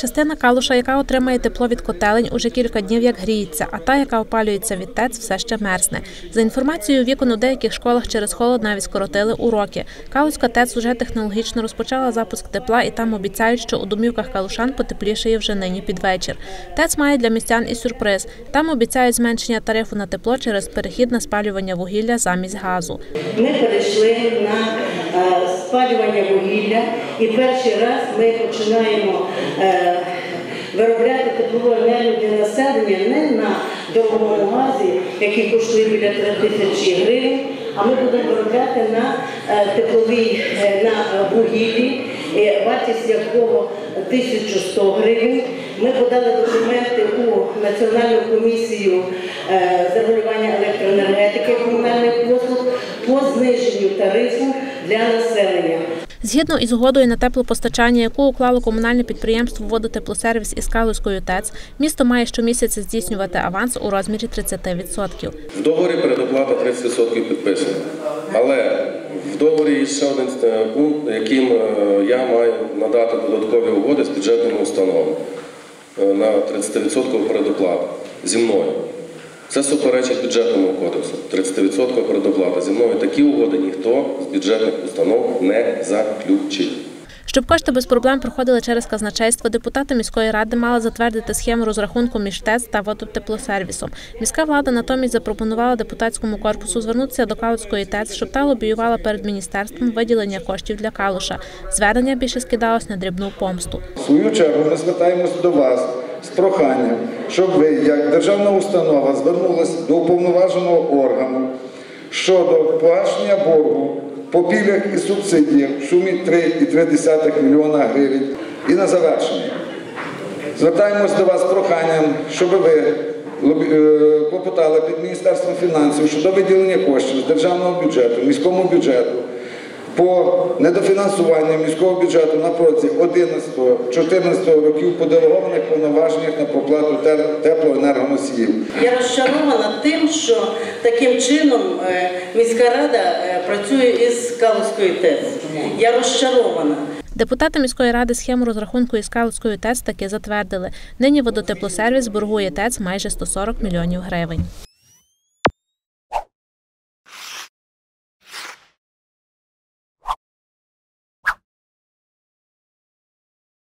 Частина калуша, яка отримає тепло від котелень, уже кілька днів як гріється, а та, яка опалюється від ТЕЦ, все ще мерзне. За інформацією вікон у деяких школах через холод навіть скоротили уроки. Калуська ТЕЦ уже технологічно розпочала запуск тепла, і там обіцяють, що у домівках калушан потеплішає вже нині під вечір. ТЕЦ має для містян і сюрприз. Там обіцяють зменшення тарифу на тепло через перехід на спалювання вугілля замість газу. Ми перейшли на спалювання вугілля, і перший раз ми починаємо е, виробляти теплову енергію для населення не на дорогому газі, який коштує біля 3 тисячі гривень, а ми будемо виробляти на е, тепловій е, на вугіллі, е, вартість якого 1100 гривень. Ми подали документи у Національну комісію з регулювання електроенергетики комунальних послуг по зниженню тарифу для населення. Згідно із угодою на теплопостачання, яку уклало комунальне підприємство «Водотеплосервіс» із Калузькою ТЕЦ, місто має щомісяця здійснювати аванс у розмірі 30%. В договорі передоплата 30% підписана. Але в договорі є ще один е, пункт, яким е, я маю надати додаткові угоди з бюджетними установами е, на 30% передоплати зі мною. Це суперечить бюджетному кодексу. 30% передоплата. Зі мною такі угоди ніхто з бюджетних установ не заключить. Щоб кошти без проблем проходили через казначейство, депутати міської ради мали затвердити схему розрахунку між ТЕЦ та водотеплосервісом. Міська влада натомість запропонувала депутатському корпусу звернутися до Калуської ТЕЦ, щоб та лобіювала перед міністерством виділення коштів для Калуша. Звернення більше скидалось на дрібну помсту. В свою чергу ми звертаємося до вас з проханням, щоб ви, як державна установа, звернулися до уповноваженого органу щодо погашення боргу по пільгах і субсидіях в сумі 3,3 мільйона гривень. І на завершення. Звертаємось до вас з проханням, щоб ви е, під Міністерством фінансів щодо виділення коштів з державного бюджету, міському бюджету по недофінансуванню міського бюджету на протязі 11-14 років по делегованих повноваженнях на проплату теплоенергоносіїв. Я розчарована тим, що таким чином е, міська рада е, працює із Калузькою ТЕЦ. Я розчарована. Депутати міської ради схему розрахунку із Калуською ТЕЦ таки затвердили. Нині водотеплосервіс боргує ТЕЦ майже 140 мільйонів гривень.